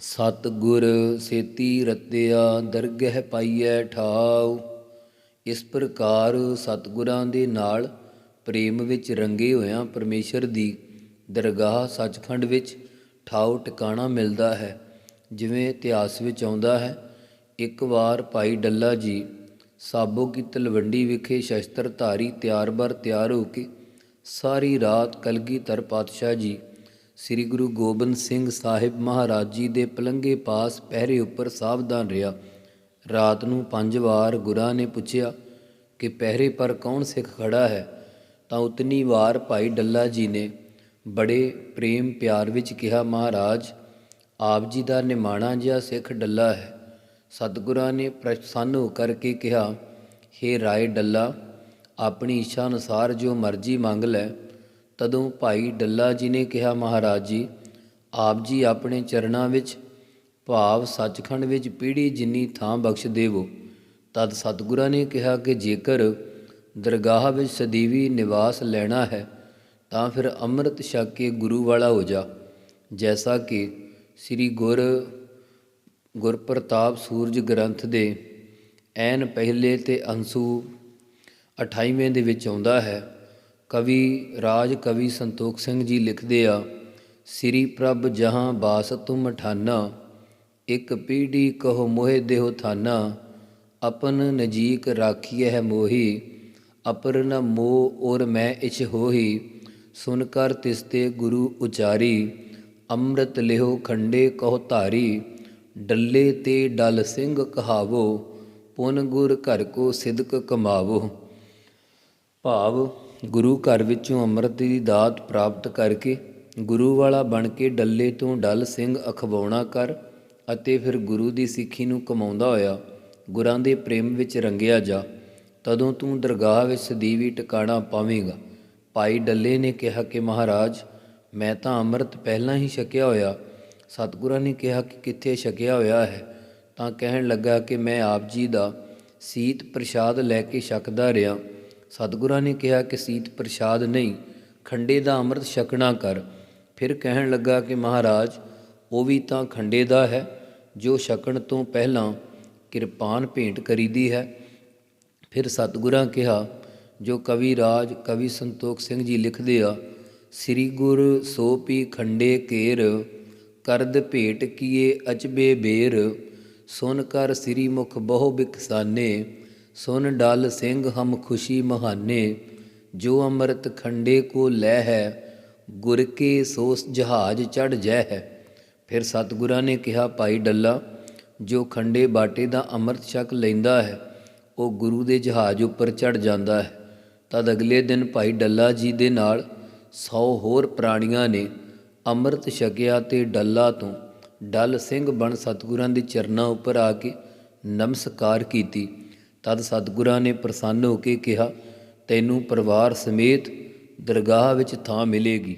ਸਤ ਗੁਰ ਸੇਤੀ ਰਤਿਆ ਦਰਗਹਿ ਪਾਈਐ ਠਾਉ। ਇਸ ਪ੍ਰਕਾਰ ਸਤਿਗੁਰਾਂ ਦੇ ਨਾਲ ਪ੍ਰੇਮ ਵਿੱਚ ਰੰਗੇ ਹੋਇਆਂ ਪਰਮੇਸ਼ਰ ਦੀ ਦਰਗਾਹ ਸੱਚਖੰਡ ਵਿੱਚ ਠਾਉ ਟਿਕਾਣਾ ਮਿਲਦਾ ਹੈ। ਜਿਵੇਂ ਇਤਿਹਾਸ ਵਿੱਚ ਆਉਂਦਾ ਹੈ, ਇੱਕ ਵਾਰ ਭਾਈ ਡੱਲਾ ਜੀ ਸਾਬੋ ਕੀ ਤਲਵੰਡੀ ਵਿਖੇ ਸ਼ਸਤਰਧਾਰੀ ਤਿਆਰ ਬਰ ਤਿਆਰ ਹੋ ਕੇ ਸਾਰੀ ਰਾਤ ਕਲਗੀਧਰ ਪਾਤਸ਼ਾਹ ਜੀ ਸ੍ਰੀ ਗੁਰੂ ਗੋਬਿੰਦ ਸਿੰਘ ਸਾਹਿਬ ਮਹਾਰਾਜ ਜੀ ਦੇ ਪਲੰਗੇ ਪਾਸ ਪਹਿਰੇ ਉੱਪਰ ਸਾਵਧਾਨ ਰਿਹਾ। ਰਾਤ ਨੂੰ ਪੰਜ ਵਾਰ ਗੁਰਾਂ ਨੇ ਪੁੱਛਿਆ ਕਿ ਪਹਿਰੇ ਪਰ ਕੌਣ ਸਿੱਖ ਖੜਾ ਹੈ? ਤਾਂ ਉਤਨੀ ਵਾਰ ਭਾਈ ਡੱਲਾ ਜੀ ਨੇ ਬੜੇ ਪ੍ਰੇਮ ਪਿਆਰ ਵਿੱਚ ਕਿਹਾ, ਮਹਾਰਾਜ, ਆਪ ਜੀ ਦਾ ਨਿਮਾਣਾ ਜਿਹਾ ਸਿੱਖ ਡੱਲਾ ਹੈ। ਸਤਿਗੁਰਾਂ ਨੇ ਪ੍ਰਸੰਨ ਹੋ ਕਰਕੇ ਕਿਹਾ, ਹੇ ਰਾਏ ਡੱਲਾ, ਆਪਣੀ ਇੱਛਾ ਅਨੁਸਾਰ ਜੋ ਮਰਜ਼ੀ ਮੰਗ ਲੈ। ਤਦੋਂ ਭਾਈ ਡੱਲਾ ਜੀ ਨੇ ਕਿਹਾ, ਮਹਾਰਾਜ ਜੀ, ਆਪ ਜੀ ਆਪਣੇ ਚਰਨਾਂ ਵਿੱਚ ਭਾਵ ਸੱਚਖੰਡ ਵਿੱਚ ਪੀੜੀ ਜਿੰਨੀ ਥਾਂ ਬਖਸ਼ ਦੇਵੋ। ਤਦ ਸਤਿਗੁਰਾਂ ਨੇ ਕਿਹਾ ਕਿ ਜੇਕਰ ਦਰਗਾਹ ਵਿੱਚ ਸਦੀਵੀ ਨਿਵਾਸ ਲੈਣਾ ਹੈ, ਤਾਂ ਫਿਰ ਅੰਮ੍ਰਿਤ ਛਕ ਕੇ ਗੁਰੂ ਵਾਲਾ ਹੋ ਜਾ। ਜੈਸਾ ਕਿ ਸ੍ਰੀ ਗੁਰ, ਗੁਰਪ੍ਰਤਾਪ ਸੂਰਜ ਗ੍ਰੰਥ ਦੇ ਐਨ ਪਹਿਲੇ ਤੇ ਅੰਸੂ 28ਵੇਂ ਦੇ ਵਿੱਚ ਆਉਂਦਾ ਹੈ ਕਵੀ ਰਾਜ ਕਵੀ ਸੰਤੋਖ ਸਿੰਘ ਜੀ ਲਿਖਦੇ ਆ, ਸ੍ਰੀ ਪ੍ਰਭ ਜਹਾਂ ਬਾਸ ਤੁਮ ਠਾਨਾ, ਇੱਕ ਪੀੜੀ ਕਹੋ ਮੋਹਿ ਦੇਹੁ ਥਾਨਾ, ਆਪਨ ਨਜੀਕ ਰਾਖੀਐ ਹੈ ਮੋਹੀ, ਅਪਰ ਨ ਮੋਹ ਔਰ ਮੈਂ ਇਛ ਹੋਹੀ, ਸੁਨ ਕਰ ਤਿਸਤੇ ਗੁਰੂ ਉਚਾਰੀ, ਅੰਮ੍ਰਿਤ ਲਿਹੋ ਖੰਡੇ ਕਹੋ ਧਾਰੀ, ਡੱਲੇ ਤੇ ਡਲ ਸਿੰਘ ਕਹਾਵੋ, ਪੁਨ ਗੁਰ ਘਰ ਕੋ ਸਿਦਕ ਕਮਾਵੋ। ਭਾਵ ਗੁਰੂ ਘਰ ਵਿੱਚੋਂ ਅੰਮ੍ਰਿਤ ਦੀ ਦਾਤ ਪ੍ਰਾਪਤ ਕਰਕੇ ਗੁਰੂ ਵਾਲਾ ਬਣ ਕੇ ਡੱਲੇ ਤੋਂ ਡੱਲ ਸਿੰਘ ਅਖਵਾਉਣਾ ਕਰ ਅਤੇ ਫਿਰ ਗੁਰੂ ਦੀ ਸਿੱਖੀ ਨੂੰ ਕਮਾਉਂਦਾ ਹੋਇਆ ਗੁਰਾਂ ਦੇ ਪ੍ਰੇਮ ਵਿੱਚ ਰੰਗਿਆ ਜਾ, ਤਦੋਂ ਤੂੰ ਦਰਗਾਹ ਵਿੱਚ ਸਦੀਵੀ ਟਿਕਾਣਾ ਪਾਵੇਂਗਾ। ਭਾਈ ਡੱਲੇ ਨੇ ਕਿਹਾ ਕਿ ਮਹਾਰਾਜ, ਮੈਂ ਤਾਂ ਅੰਮ੍ਰਿਤ ਪਹਿਲਾਂ ਹੀ ਛਕਿਆ ਹੋਇਆ, ਸਤਿਗੁਰਾਂ ਨੇ ਕਿਹਾ ਕਿ ਕਿੱਥੇ ਛਕਿਆ ਹੋਇਆ ਹੈ? ਤਾਂ ਕਹਿਣ ਲੱਗਾ ਕਿ ਮੈਂ ਆਪ ਜੀ ਦਾ ਸੀਤ ਪ੍ਰਸ਼ਾਦ ਲੈ ਕੇ ਛਕਦਾ ਰਿਹਾ। ਸਤਿਗੁਰਾਂ ਨੇ ਕਿਹਾ ਕਿ ਸੀਤ ਪ੍ਰਸ਼ਾਦ ਨਹੀਂ, ਖੰਡੇ ਦਾ ਅੰਮ੍ਰਿਤ ਛਕਣਾ ਕਰ। ਫਿਰ ਕਹਿਣ ਲੱਗਾ ਕਿ ਮਹਾਰਾਜ, ਉਹ ਵੀ ਤਾਂ ਖੰਡੇ ਦਾ ਹੈ, ਜੋ ਛਕਣ ਤੋਂ ਪਹਿਲਾਂ ਕਿਰਪਾਨ ਭੇਂਟ ਕਰੀਦੀ ਹੈ। ਫਿਰ ਸਤਿਗੁਰਾਂ ਕਿਹਾ, ਜੋ ਕਵੀ ਰਾਜ, ਕਵੀ ਸੰਤੋਖ ਸਿੰਘ ਜੀ ਲਿਖਦੇ ਆ, ਸ੍ਰੀ ਗੁਰ ਸੋ ਪੀ ਖੰਡੇ ਕੇਰ, ਕਰਦ ਭੇਟ ਕੀਏ ਅਚਬੇ ਬੇਰ, ਸੁਨ ਕਰ ਸ੍ਰੀ ਮੁਖ ਬਹੁ ਬਿਕਸਾਨੇ ਸੁਨ ਡਲ ਸਿੰਘ ਹਮ ਖੁਸ਼ੀ ਮਹਾਨੇ, ਜੋ ਅੰਮ੍ਰਿਤ ਖੰਡੇ ਕੋ ਲੈ ਹੈ, ਗੁਰ ਕੇ ਸੋਸ ਜਹਾਜ ਚੜ ਜੈ ਹੈ। ਫਿਰ ਸਤਿਗੁਰਾਂ ਨੇ ਕਿਹਾ, ਭਾਈ ਡੱਲਾ, ਜੋ ਖੰਡੇ ਬਾਟੇ ਦਾ ਅੰਮ੍ਰਿਤ ਛਕ ਲੈਂਦਾ ਹੈ, ਉਹ ਗੁਰੂ ਦੇ ਜਹਾਜ਼ ਉੱਪਰ ਚੜ ਜਾਂਦਾ ਹੈ। ਤਦ ਅਗਲੇ ਦਿਨ ਭਾਈ ਡੱਲਾ ਜੀ ਦੇ ਨਾਲ 100 ਹੋਰ ਪ੍ਰਾਣੀਆਂ ਨੇ ਅੰਮ੍ਰਿਤ ਛਕਿਆ ਤੇ ਡੱਲਾ ਤੋਂ ਡੱਲ ਸਿੰਘ ਬਣ ਸਤਿਗੁਰਾਂ ਦੇ ਚਰਨਾਂ ਉੱਪਰ ਆ ਕੇ ਨਮਸਕਾਰ ਕੀਤੀ। ਤਦ ਸਤਿਗੁਰਾਂ ਨੇ ਪ੍ਰਸੰਨ ਹੋ ਕੇ ਕਿਹਾ ਤੈਨੂੰ ਪਰਿਵਾਰ ਸਮੇਤ ਦਰਗਾਹ ਵਿੱਚ ਥਾਂ ਮਿਲੇਗੀ।